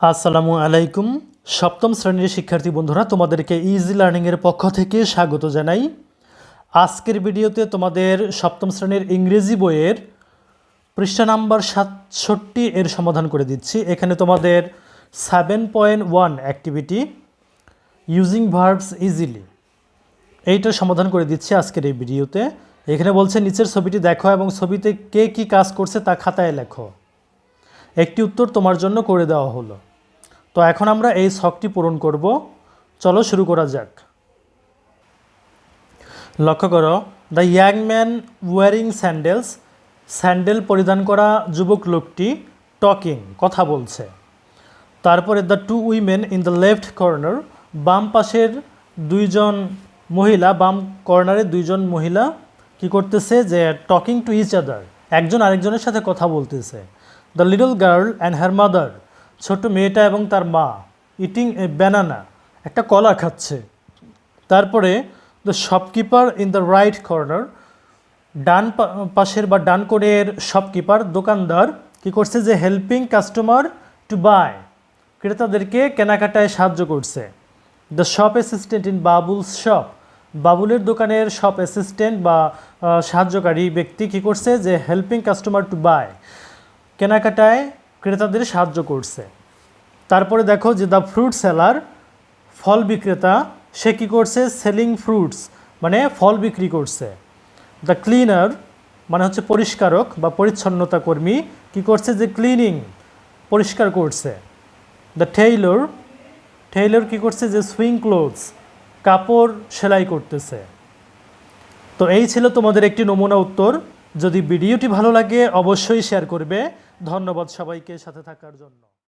আসসালামু আলাইকুম। সপ্তম শ্রেণির শিক্ষার্থী বন্ধুরা, তোমাদেরকে ইজি লার্নিংয়ের পক্ষ থেকে স্বাগত জানাই। আজকের ভিডিওতে তোমাদের সপ্তম শ্রেণির ইংরেজি বইয়ের পৃষ্ঠা নাম্বার সাতষট্টি এর সমাধান করে দিচ্ছি। এখানে তোমাদের seven point one activity using verbs easily এইটার সমাধান করে দিচ্ছি আজকের এই ভিডিওতে। এখানে বলছে, নিচের ছবিটি দেখো এবং ছবিতে কে কি কাজ করছে তা খাতায় লেখো। একটি উত্তর তোমার জন্য করে দেওয়া হলো। তো এখন আমরা এই শখটি পূরণ করব। চলো শুরু করা যাক। লক্ষ্য করো the young man wearing sandals sandal পরিধান করা যুবক লোকটি টকিং, কথা বলছে। তারপরে the two women in the left corner বাম পাশের দুইজন মহিলা, বাম কর্নারে দুইজন মহিলা কি করতেছে যে টকিং টু ইচ আদার একজন আরেকজনের সাথে কথা বলতেছে। The little girl and her mother ছোট মেয়েটা এবং তার মা ইটিং এ ব্যানানা একটা কলা খাচ্ছে। তারপরে the shopkeeper in the right corner ডান পাশের বা ডান কোণের শপকিপার দোকানদার, কি করছে যে হেল্পিং কাস্টমার টু বাই ক্রেতাদেরকে কেনাকাটায় সাহায্য করছে। The shop assistant in Babul's shop বাবুলের দোকানের শপ অ্যাসিস্ট্যান্ট বা সাহায্যকারী ব্যক্তি কি করছে যে হেল্পিং কাস্টমার টু বাই কেনাকাটায় ক্রেতাদের সাহায্য করছে। তারপরে দেখো যে দ্য ফ্রুট সেলার ফল বিক্রেতা, সে কী করছে? সেলিং ফ্রুটস মানে ফল বিক্রি করছে। দ্য ক্লিনার মানে হচ্ছে পরিষ্কারক বা পরিচ্ছন্নতা কর্মী, কী করছে? যে ক্লিনিং পরিষ্কার করছে। দ্য টেইলর টেইলর কী করছে? যে সুইং ক্লোথস কাপড় সেলাই করতেছে। তো এই ছিল তোমাদের একটি নমুনা উত্তর। যদি ভিডিওটি ভালো লাগে অবশ্যই শেয়ার করবে। ধন্যবাদ সবাইকে সাথে থাকার জন্য।